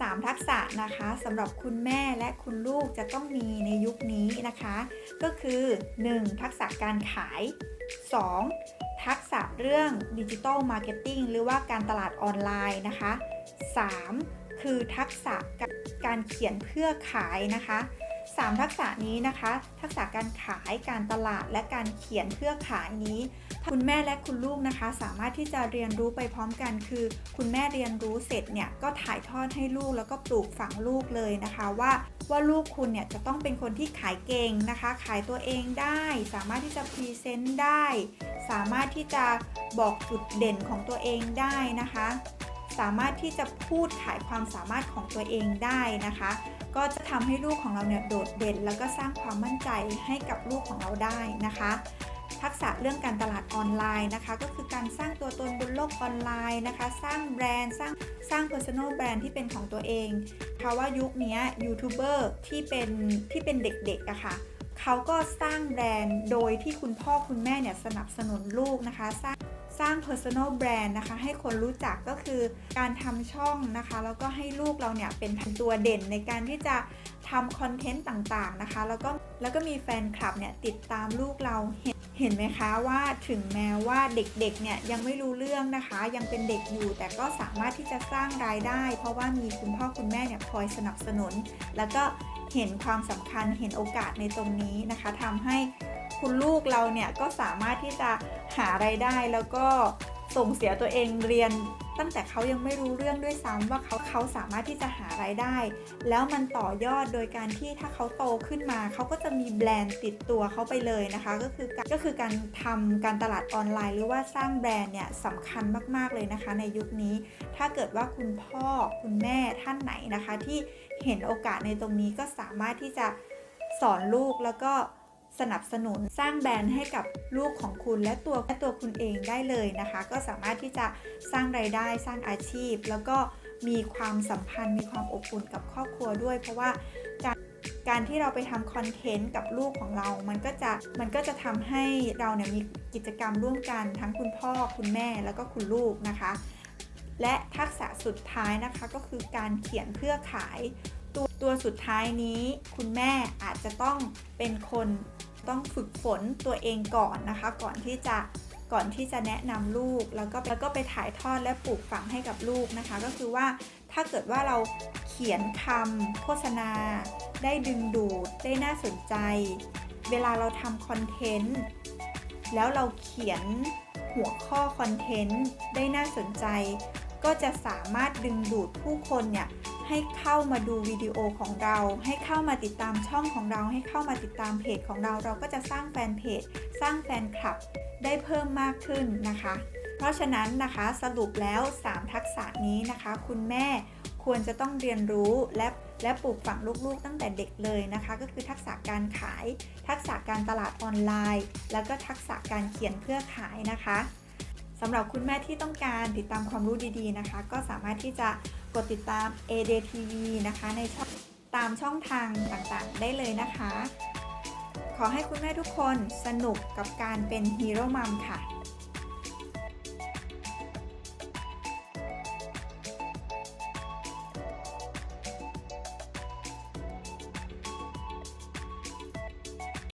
3 ทักษะนะคะสำหรับคุณแม่และคุณลูกจะต้องมีในยุคนี้นะคะ ก็คือ 1. ทักษะการขาย 2. ทักษะเรื่องดิจิตอลมาร์เก็ตติ้งหรือว่าการตลาดออนไลน์นะคะ 3. คือทักษะการเขียนเพื่อขายนะคะ 3 ทักษะนี้นะคะ ทักษะการขายการตลาดและการเขียนเพื่อขายนี้ คุณแม่และคุณลูกนะคะ สามารถที่จะเรียนรู้ไปพร้อมกัน คือ คุณแม่เรียนรู้เสร็จเนี่ยก็ถ่ายทอดให้ลูกแล้วก็ปลูกฝังลูกเลยนะคะว่าว่าลูกคุณเนี่ยจะต้องเป็นคนที่ขายเก่งนะคะ ขายตัวเองได้ สามารถที่จะพรีเซนต์ได้ สามารถที่จะบอกจุดเด่นของตัวเองได้นะคะ สามารถที่จะพูดขายความสามารถของตัวเองได้นะคะ ก็จะทำให้ลูกของเราเนี่ยโดดเด่น แล้วก็สร้างความมั่นใจให้กับลูกของเราได้นะคะทักษะเรื่องการตลาดออนไลน์นะคะ ก็คือการสร้างตัวตนบนโลกออนไลน์นะคะ สร้างแบรนด์ สร้างสร้าง personal brand ที่เป็นของตัวเองเพราะว่ายุคนี้ยูทูบเบอร์ที่เป็นที่เป็นเด็กๆอะค่ะเขาก็สร้างแบรนด์โดยที่คุณพ่อคุณแม่เนี่ยสนับสนุนลูกนะคะ สร้าง สร้าง personal brand นะคะ ให้คนรู้จักก็คือการทำช่องนะคะ แล้วก็ให้ลูกเราเนี่ยเป็นตัวเด่นในการที่จะทำคอนเทนต์ต่างๆนะคะ แล้วก็แล้วก็มีแฟนคลับเนี่ยติดตามลูกเราเห็นเห็นไหมคะว่าถึงแม้ว่าเด็กๆเนี่ยยังไม่รู้เรื่องนะคะ ยังเป็นเด็กอยู่ แต่ก็สามารถที่จะสร้างรายได้ เพราะว่ามีคุณพ่อคุณแม่เนี่ยคอยสนับสนุน แล้วก็เห็นความสำคัญเห็นโอกาสในตรงนี้นะคะทำให้ คุณลูกเราเนี่ยก็สามารถที่จะหาไรายได้แล้วก็ส่งเสียตัวเองเรียน ตั้งแต่เขายังไม่รู้เรื่องด้วยซ้ำว่าเขาเขาสามารถที่จะหารายได้ แล้วมันต่อยอดโดยการที่ถ้าเขาโตขึ้นมา เขาก็จะมีแบรนด์ติดตัวเขาไปเลยนะคะ ก็คือก็คือการทำการตลาดออนไลน์ หรือว่าสร้างแบรนด์เนี่ยสำคัญมากๆเลยนะคะ ในยุคนี้ ถ้าเกิดว่าคุณพ่อคุณแม่ท่านไหนนะคะ ที่เห็นโอกาสในตรงนี้ก็สามารถที่จะสอนลูกแล้วก็ สนับสนุนสร้างแบรนด์ให้กับลูกของคุณและตัวและตัวคุณเองได้เลยนะคะ ก็สามารถที่จะสร้างไรายได้สร้างอาชีพ แล้วก็มีความสัมพันธ์มีความอบอุ่นกับครอบครัวด้วย เพราะว่าการการที่เราไปทำคอนเทนต์กับลูกของเรา มันก็จะมันก็จะทำให้เราเนี่ยมีกิจกรรมร่วมกันทั้งคุณพ่อคุณแม่แล้วก็คุณลูกนะคะ และทักษะสุดท้ายนะคะก็คือการเขียนเพื่อขายตัวตัวสุดท้ายนี้ คุณแม่อาจจะต้องเป็นคน ต้องฝึกฝนตัวเองก่อนนะคะ ก่อนที่จะก่อนที่จะแนะนำลูกแล้วก็แล้วก็ไปถ่ายทอดและปลูกฝังให้กับลูกนะคะ ก็คือว่าถ้าเกิดว่าเราเขียนคำโฆษณา ได้ดึงดูดได้น่าสนใจ เวลาเราทำคอนเทนต์แล้วเราเขียนหัวข้อคอนเทนต์ได้น่าสนใจ ก็จะสามารถดึงดูดผู้คนเนี่ย ให้เข้ามาดูวิดีโอของเรา ให้เข้ามาติดตามช่องของเรา ให้เข้ามาติดตามเพจของเรา เราก็จะสร้างแฟนเพจ สร้างแฟนคลับได้เพิ่มมากขึ้นนะคะ เพราะฉะนั้นนะคะสรุปแล้ว 3 ทักษะนี้นะคะ คุณแม่ควรจะต้องเรียนรู้และและปลูกฝังลูกๆตั้งแต่เด็กเลยนะคะ ก็คือทักษะการขาย ทักษะการตลาดออนไลน์ แล้วก็ทักษะการเขียนเพื่อขายนะคะสำหรับคุณแม่ที่ต้องการติดตามความรู้ดีๆนะคะ ก็สามารถที่จะกดติดตาม ADTV นะคะในช่องตามช่องทางต่างๆ ได้เลยนะคะ ขอให้คุณแม่ทุกคนสนุกกับการเป็นฮีโร่มัมค่ะ